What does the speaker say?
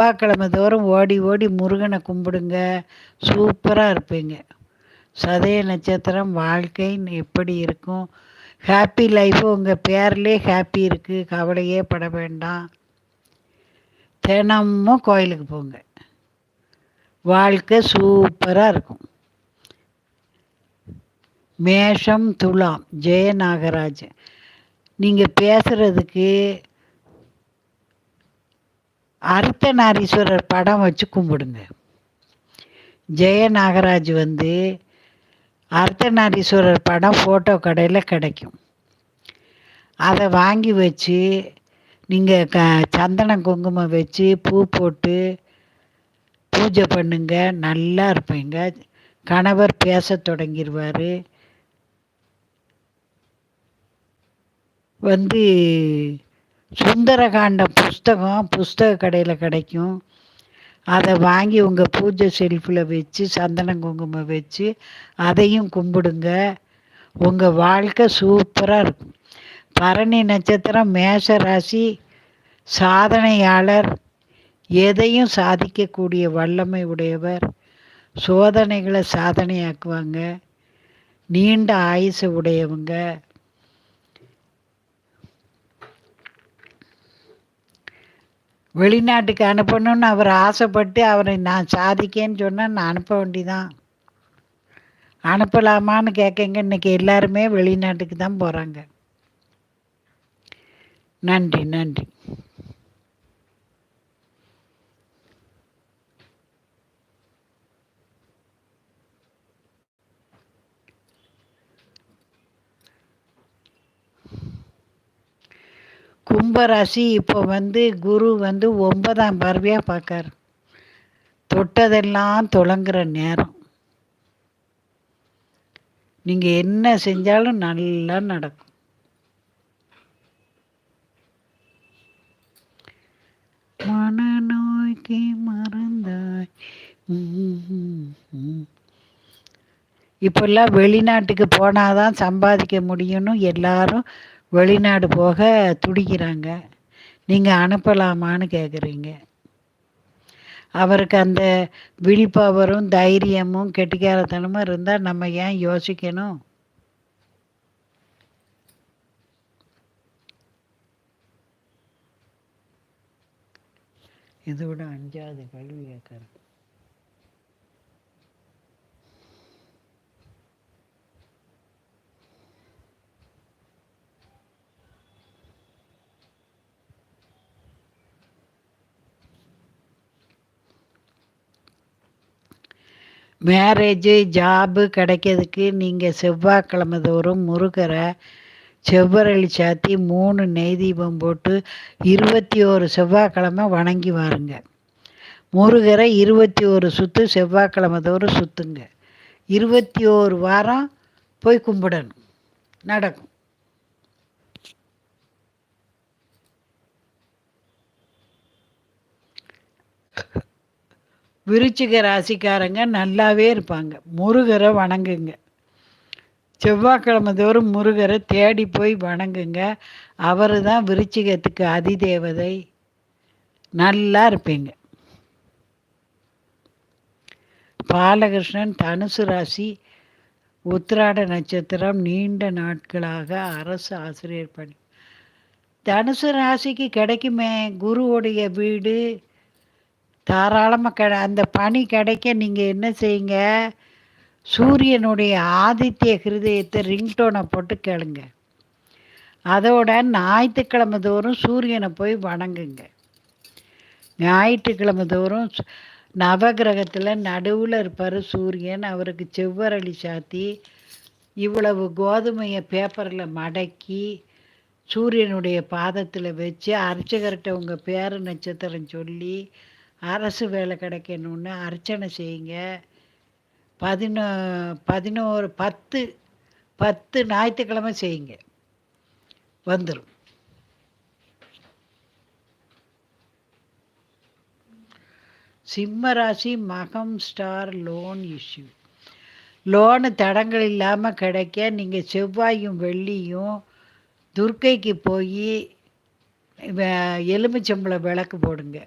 செவ்வாய்க்கிழமை தோறும் ஓடி ஓடி முருகனை கும்பிடுங்க. சூப்பராக இருப்பீங்க. சதய நட்சத்திரம் வாழ்க்கை எப்படி இருக்கும்? ஹாப்பி லைஃபு உங்கள் பேர்லே ஹாப்பி இருக்குது கவலையே பட வேண்டாம். தினமும் கோயிலுக்கு போங்க. வாழ்க்கை சூப்பராக இருக்கும். மேஷம் துலாம் ஜெயநாகராஜ் நீங்கள் பேசுகிறதுக்கு அர்த்தநாரீஸ்வரர் படம் வச்சு கும்பிடுங்க. ஜெய நாகராஜ் வந்து அர்த்தநாரீஸ்வரர் படம் ஃபோட்டோ கடையில் கிடைக்கும். அதை வாங்கி வச்சு நீங்கள் க சந்தனம் குங்குமம் வச்சு பூ போட்டு பூஜை பண்ணுங்க நல்லா இருப்பீங்க. கணவர் பேச தொடங்கிடுவார் வந்து சுந்தரகாண்ட புஸ்தகம் புஸ்தக கடையில் கிடைக்கும். அதை வாங்கி உங்கள் பூஜை செல்ஃபில் வச்சு சந்தனம் குங்குமம் வச்சு அதையும் கும்பிடுங்க. உங்கள் வாழ்க்கை சூப்பராக இருக்கும். பரணி நட்சத்திரம் மேஷ ராசி சாதனையாளர் எதையும் சாதிக்கக்கூடிய வல்லமை உடையவர். சோதனைகளை சாதனையாக்குவாங்க. நீண்ட ஆயுசு உடையவங்க. வெளிநாட்டுக்கு அனுப்பணும்னு அவர் ஆசைப்பட்டு அவரை நான் சாதிக்கேன்னு சொன்னால் நான் அனுப்ப வேண்டிதான். அனுப்பலாமான்னு கேட்கங்க இன்னைக்கு எல்லாருமே வெளிநாட்டுக்கு தான் போகிறாங்க நன்றி நன்றி. கும்பராசி இப்போ வந்து குரு வந்து ஒன்பதாம் பார்வையாக பார்க்கார். தொட்டதெல்லாம் தொடங்குற நேரம். நீங்கள் என்ன செஞ்சாலும் நல்லா நடக்கும். மனநோய்க்கு மறந்தாய் இப்போல்லாம் வெளிநாட்டுக்கு போனாதான் சம்பாதிக்க முடியும்னு எல்லாரும் வெளிநாடு போக துடிக்கிறாங்க. நீங்கள் அனுப்பலாமான்னு கேட்குறீங்க அவருக்கு அந்த வில் பவரும் தைரியமும் கெட்டிக்காரத்தனமும் இருந்தால் நம்ம ஏன் யோசிக்கணும்? இதோட அஞ்சாவது கல்வி கேட்குறேன் மேரேஜு ஜாபு கிடைக்கிறதுக்கு நீங்கள் செவ்வாய்க்கிழமை தோறும் முருகரை செவ்வரளி சாத்தி மூணு நெய் தீபம் போட்டு இருபத்தி ஒரு செவ்வாய்க்கிழமை வணங்கி வாருங்க. முருகரை இருபத்தி ஒரு சுற்று செவ்வாய்க்கிழமை தோறும் சுற்றுங்க இருபத்தி ஓரு வாரம் போய் கும்பிடணும். நடக்கும். விருச்சிக ராசிக்காரங்க நல்லாவே இருப்பாங்க. முருகரை வணங்குங்க. செவ்வாய்க்கிழமை தோறும் முருகரை தேடி போய் வணங்குங்க. அவர் தான் விருச்சிகத்துக்கு அதிதேவதை. நல்லா இருப்பீங்க. பாலகிருஷ்ணன் தனுசு ராசி. உத்திராட நட்சத்திரம் நீண்ட நாட்களாக அரசு ஆசிரியர் பணி. தனுசு ராசிக்கு கிடைக்குமே குருவுடைய வீடு. தாராளமாக கெ அந்த பணி கிடைக்க நீங்கள் என்ன செய்யுங்க? சூரியனுடைய ஆதித்ய ஹிருதயத்தை ரிங்டோனை போட்டு கேளுங்க. அதோட ஞாயிற்றுக்கிழமை தோறும் சூரியனை போய் வணங்குங்க. ஞாயிற்றுக்கிழமை தோறும் நவகிரகத்தில் நடுவில் இருப்பார் சூரியன். அவருக்கு செவ்வரளி சாத்தி இவ்வளவு கோதுமையை பேப்பரில் மடக்கி சூரியனுடைய பாதத்தில் வச்சு அர்ச்சகர்கிட்ட உங்கள் பேர் நட்சத்திரம் சொல்லி அரசு வேலை கிடைக்கணுன்னு அர்ச்சனை செய்யுங்க. பதினோ பதினோரு பத்து பத்து ஞாயிற்றுக்கிழமை செய்யுங்க. வந்துடும் சிம்ம ராசி மகம் ஸ்டார் லோன் இஷ்யூ. லோனு தடங்கள் இல்லாமல் கிடைக்க நீங்கள் செவ்வாயும் வெள்ளியும் துர்க்கைக்கு போய் எலுமிச்சம்பளம் விளக்கு போடுங்க.